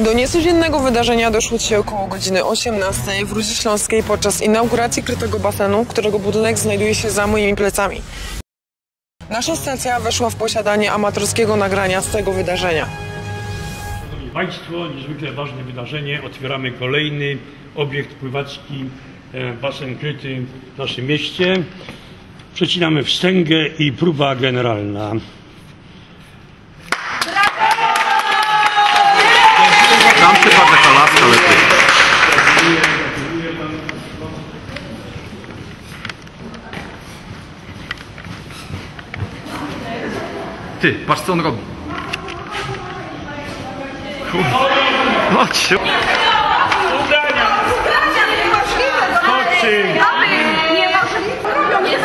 Do niecodziennego wydarzenia doszło dzisiaj około godziny 18 w Rudzie Śląskiej podczas inauguracji krytego basenu, którego budynek znajduje się za moimi plecami. Nasza stacja weszła w posiadanie amatorskiego nagrania z tego wydarzenia. Szanowni Państwo, niezwykle ważne wydarzenie. Otwieramy kolejny obiekt pływacki, e, basen kryty w naszym mieście. Przecinamy wstęgę i próba generalna. Chyba taka laska lepiej. Ty, patrz co on robi. Chodź się. Chodźcie! Nie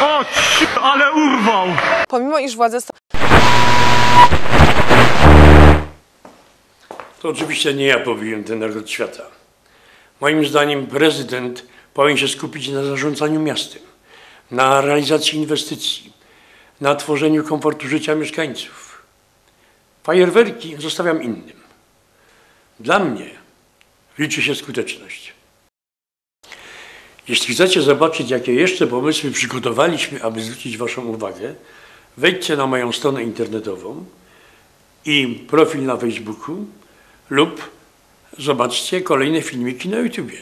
O, ci- ale urwał! Pomimo iż władze To oczywiście nie ja powiłem ten naród świata. Moim zdaniem prezydent powinien się skupić na zarządzaniu miastem, na realizacji inwestycji, na tworzeniu komfortu życia mieszkańców. Fajerwerki zostawiam innym. Dla mnie liczy się skuteczność. Jeśli chcecie zobaczyć, jakie jeszcze pomysły przygotowaliśmy, aby zwrócić Waszą uwagę, wejdźcie na moją stronę internetową i profil na Facebooku lub zobaczcie kolejne filmiki na YouTubie.